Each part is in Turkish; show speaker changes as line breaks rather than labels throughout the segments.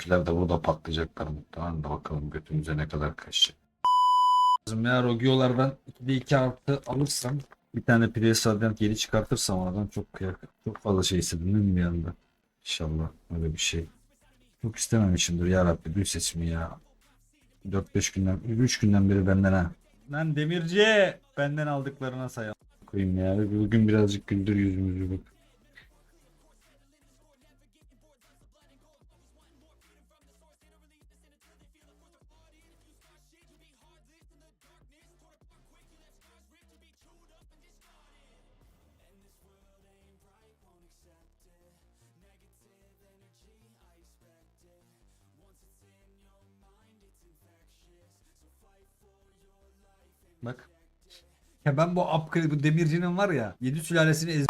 Bugünküler de burada patlayacaklar muhtemelen de bakalım götümüze ne kadar kaçacak. Bizim ya Rogio'lardan 2'de 2 artı alırsam bir tane Prius Radiant 7 çıkartırsam oradan çok kıyak. Çok fazla şey istedim bir anda? İnşallah öyle bir şey. Çok istememişimdir ya Rabbi dün sesimi ya. 4-5 günden 3 günden beri benden ha. Lan demirci benden aldıklarına sayalım. Koyayım ya. Bugün birazcık güldür yüzümüzü bak. Bak. Ya ben bu upgrade bu demircinin var ya 7 sülalesini ez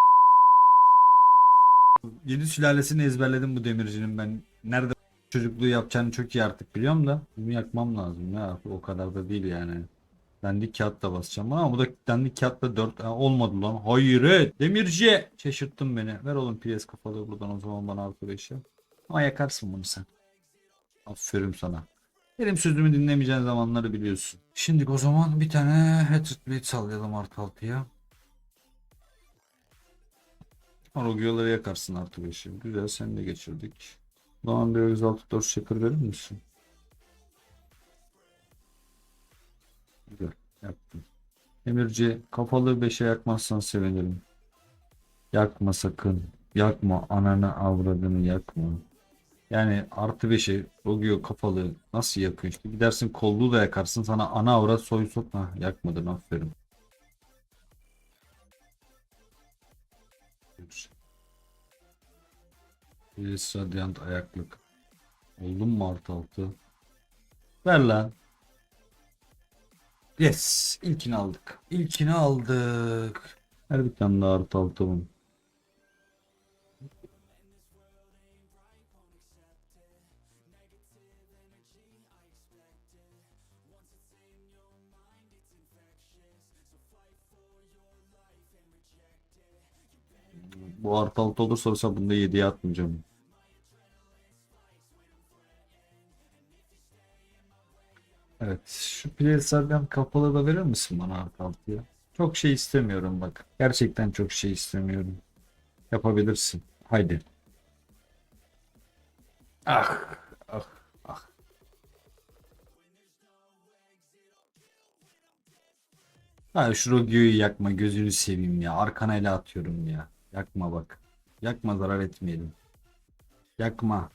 7 sülalesini ezberledim bu demircinin ben. Nerede çocukluğu yapacağını çok iyi artık biliyorum da bunu yakmam lazım ya o kadar da değil yani. Dandik kağıtla basacağım ama bu da dandik kağıtla 4 olmadı lan. Hayret. Demirci. Şaşırttın beni. Ver oğlum PS kafalı buradan o zaman bana 5'i. Ama yakarsın bunu sen. Aferin sana. Benim sözümü dinlemeyeceğin zamanları biliyorsun. Şimdi o zaman bir tane Hatred Blade sallayalım artı 6'ya. Arogyoları yakarsın artı 5'i. Güzel seni de geçirdik. Zaman bir 106 4 şeker verir misin? Güzel yaptım. Emirci kafalı 5'e yakmazsan sevinirim. Yakma sakın. Yakma ananı avradını yakma. Yani artı 5'i Rogio kapalı nasıl yakıyor işte. Gidersin kolluğu da yakarsın sana ana avrat soy sokma. Yakmadın aferin. Bir radyant ayaklık. Oldun mu artı altı? Ver lan. Yes. ilkini aldık. İlkini aldık. Her bir tane daha artı altı bunun. Bu artı altı olursa mesela bunda 7'ye atmayacağım. Evet. Şu piyaslardan kapalı da verir misin bana artı altıya? Çok şey istemiyorum bak. Gerçekten çok şey istemiyorum. Yapabilirsin. Haydi. Ah. Ah. Ah. Ha şu Rogio'yu yakma gözünü seveyim ya. Arkana ele atıyorum ya. Yakma bak. Yakma zarar etmeyelim. Yakma.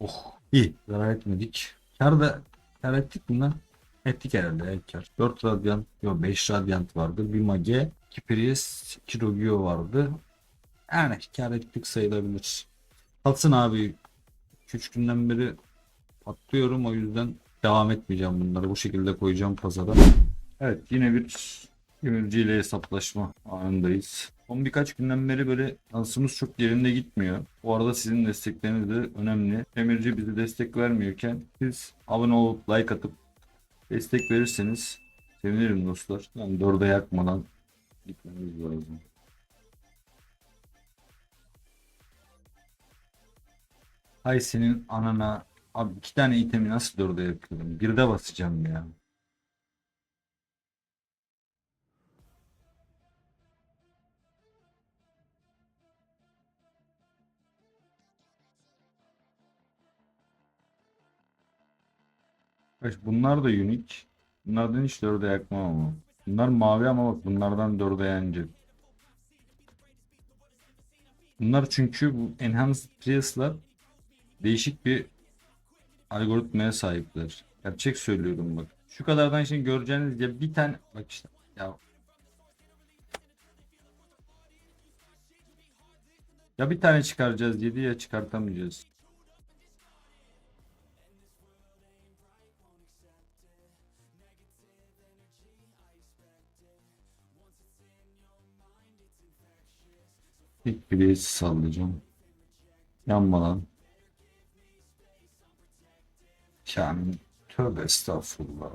Oh iyi zarar etmedik. Kar da kar ettik mi lan? Ettik herhalde evet kar. 4 radyant yok 5 radyant vardı. Bir mage 2 priest 2 Rogio vardı. Yani kar ettik sayılabilir. Tatsın abi. 3 günden beri patlıyorum o yüzden devam etmeyeceğim bunları. Bu şekilde koyacağım pazara. Evet yine bir Demirciyle hesaplaşma anındayız. Son birkaç günden beri böyle şansımız çok yerinde gitmiyor. Bu arada sizin destekleriniz de önemli. Demirci bize destek vermiyorken siz abone olup like atıp destek verirseniz sevinirim dostlar. Yani dörde yakmadan gitmemiz lazım. Hay senin anana abi iki tane itemi nasıl dörde yakıyorum? Birde basacağım ya. Bak bunlar da unique. Bunlardan hiç dörde yakmam ama. Bunlar mavi ama bak bunlardan dörde yanacak. Bunlar çünkü bu Enhanced Prius'lar değişik bir algoritmaya sahipler. Gerçek söylüyorum bak. Şu kadardan şimdi göreceğiniz ya bir tane bak işte ya ya bir tane çıkaracağız 7 ya çıkartamayacağız. Bileği sallayacağım. Yanma. Yani tövbe estağfurullah.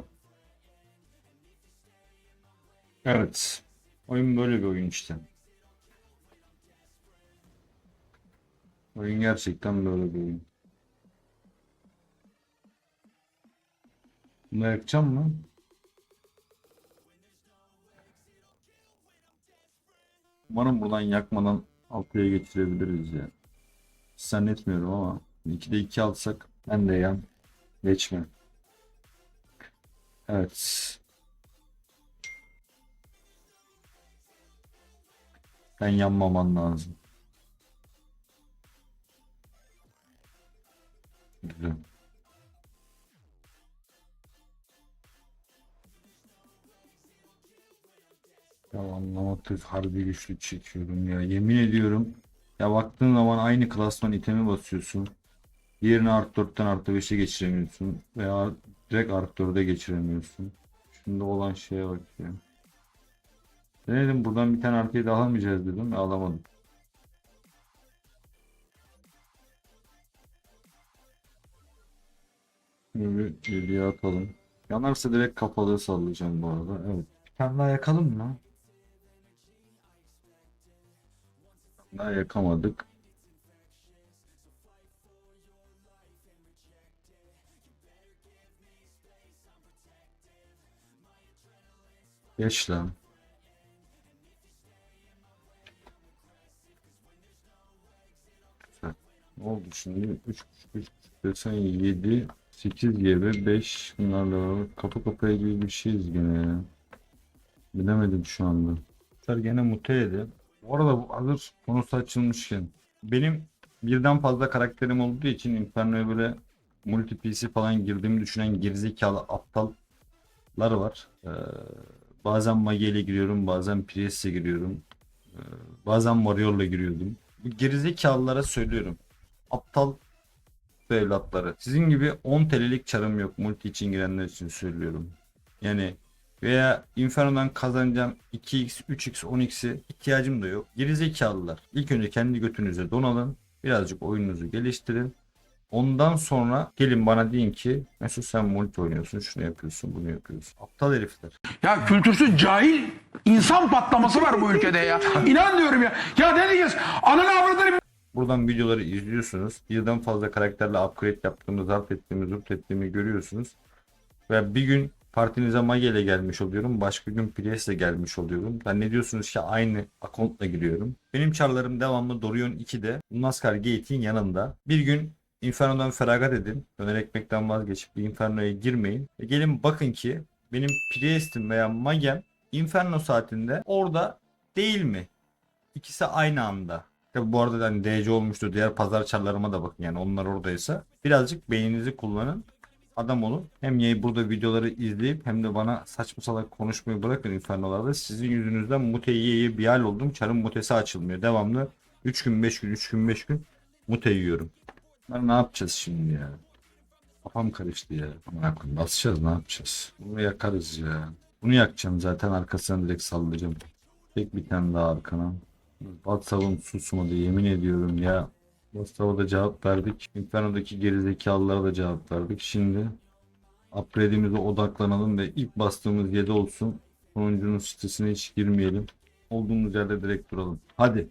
Evet. Oyun böyle bir oyun işte. Oyun gerçekten böyle bir oyun. Bunu yakacağım mı? Umarım buradan yakmadan altıya geçirebiliriz ya. Zannetmiyorum ama 2'de 2 alsak ben de yan geçme. Evet. Ben yanmaman lazım. Güzel. Ya anlamadık harbi güçlü çekiyorum ya. Yemin ediyorum. Ya baktığın zaman aynı klasman itemi basıyorsun. Diğerini artı 4'ten artı 5'e geçiremiyorsun. Veya direkt artı 4'e geçiremiyorsun. Şimdi olan şeye bak ya. Denedim buradan bir tane artıyı da alamayacağız dedim. ve Alamadım. Böyle 7'ye atalım. Yanarsa direkt kapalı sallayacağım bu arada. Evet. Bir tane daha yakalım mı? Daha yakamadık. Geç lan. Ne oldu şimdi? 3 3 desen 7 8 GB 5 bunlarla kapı kapıya gibi bir şeyiz gene ya. Bilemedim şu anda. Bunlar gene muteledi. Bu arada bu hazır konusu açılmışken benim birden fazla karakterim olduğu için Inferno'ya böyle multi PC falan girdiğimi düşünen gerizekalı aptallar var. Ee, bazen Mage ile giriyorum, bazen Priest'e giriyorum. Ee, bazen Warrior'la giriyordum. Bu gerizekalılara söylüyorum. Aptal evlatları. Sizin gibi 10 TL'lik çarım yok multi için girenler için söylüyorum. Yani veya Inferno'dan kazanacağım 2x, 3x, 10x'i ihtiyacım da yok. Gerizekalılar. İlk önce kendi götünüze donalın. Birazcık oyununuzu geliştirin. Ondan sonra gelin bana deyin ki Mesut sen multi oynuyorsun, şunu yapıyorsun, bunu yapıyorsun. Aptal herifler.
Ya kültürsüz cahil insan patlaması var bu ülkede ya. İnan diyorum ya. Ya ne diyeceğiz? Ananı avradını
Buradan videoları izliyorsunuz. Birden fazla karakterle upgrade yaptığımı, zapt ettiğimi, zupt ettiğimi görüyorsunuz. Ve bir gün partinize Mage gelmiş oluyorum. Başka gün Priest gelmiş oluyorum. Ben ne diyorsunuz ki aynı accountla giriyorum. Benim çarlarım devamlı Dorion 2'de. Nascar Gate'in yanında. Bir gün Inferno'dan feragat edin. Döner ekmekten vazgeçip bir Inferno'ya girmeyin. Ve gelin bakın ki benim Priest'im veya Mage'm Inferno saatinde orada değil mi? İkisi aynı anda. Tabi bu arada hani DC olmuştur. Diğer pazar çarlarıma da bakın yani onlar oradaysa. Birazcık beyninizi kullanın. Adam olun. Hem yayı burada videoları izleyip hem de bana saçma salak konuşmayı bırakın infernolarda. Sizin yüzünüzden mute yiye bir hal oldum. Çarın mutesi açılmıyor. Devamlı 3 gün 5 gün 3 gün 5 gün mute yiyorum. Bunları ne yapacağız şimdi ya? Kafam karıştı ya. Koyayım, basacağız ne yapacağız? Bunu yakarız ya. Bunu yakacağım zaten arkasına direkt sallayacağım. Tek bir tane daha arkana. WhatsApp'ım susmadı yemin ediyorum ya. WhatsApp'a da cevap verdik. Inferno'daki gerizekalılara da cevap verdik. Şimdi upgrade'imize odaklanalım ve ilk bastığımız 7 olsun. Sonuncunun sitesine hiç girmeyelim. Olduğumuz yerde direkt duralım. Hadi.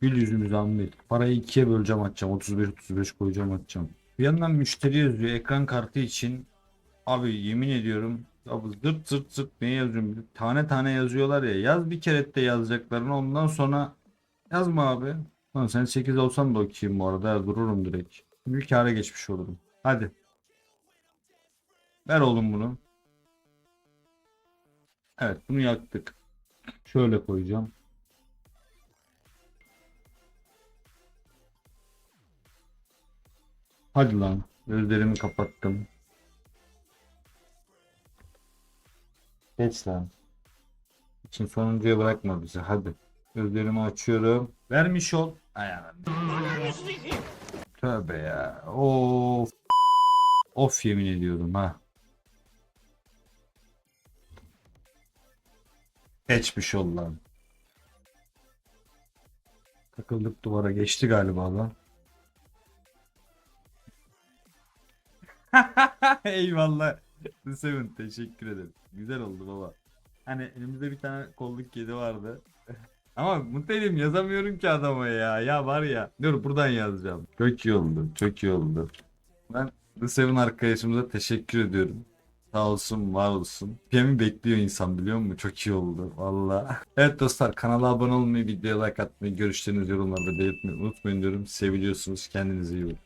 Gül yüzümüzü anlayıp. Parayı ikiye böleceğim atacağım. 35-35 koyacağım atacağım. Bir yandan müşteri yazıyor ekran kartı için. Abi yemin ediyorum ya bu zırt zırt zırt ne yazıyorum? Tane tane yazıyorlar ya. Yaz bir kere de yazacaklarını ondan sonra yazma abi. Lan sen 8 olsan da okuyayım bu arada. Dururum direkt. Bir kâra geçmiş olurum. Hadi. Ver oğlum bunu. Evet bunu yaktık. Şöyle koyacağım. Hadi lan. Gözlerimi kapattım. Geç lan. İçin sonuncuya bırakma bizi. Hadi. Gözlerimi açıyorum. Vermiş ol. Ayağım. Tövbe ya. Of. Of yemin ediyorum ha. Geçmiş ol lan. Takıldık duvara geçti galiba lan. Eyvallah. Seven teşekkür ederim. Güzel oldu baba. Hani elimizde bir tane kolluk kedi vardı. Ama mutluyum yazamıyorum ki adama ya. Ya var ya. Dur buradan yazacağım. Çok iyi oldu. Çok iyi oldu. Ben The Seven arkadaşımıza teşekkür ediyorum. Sağ olsun var olsun. Piyemi bekliyor insan biliyor musun? Çok iyi oldu valla. Evet dostlar kanala abone olmayı, videoya like atmayı, görüşlerinizi yorumlarda belirtmeyi unutmayın diyorum. Seviliyorsunuz. Kendinize iyi bakın.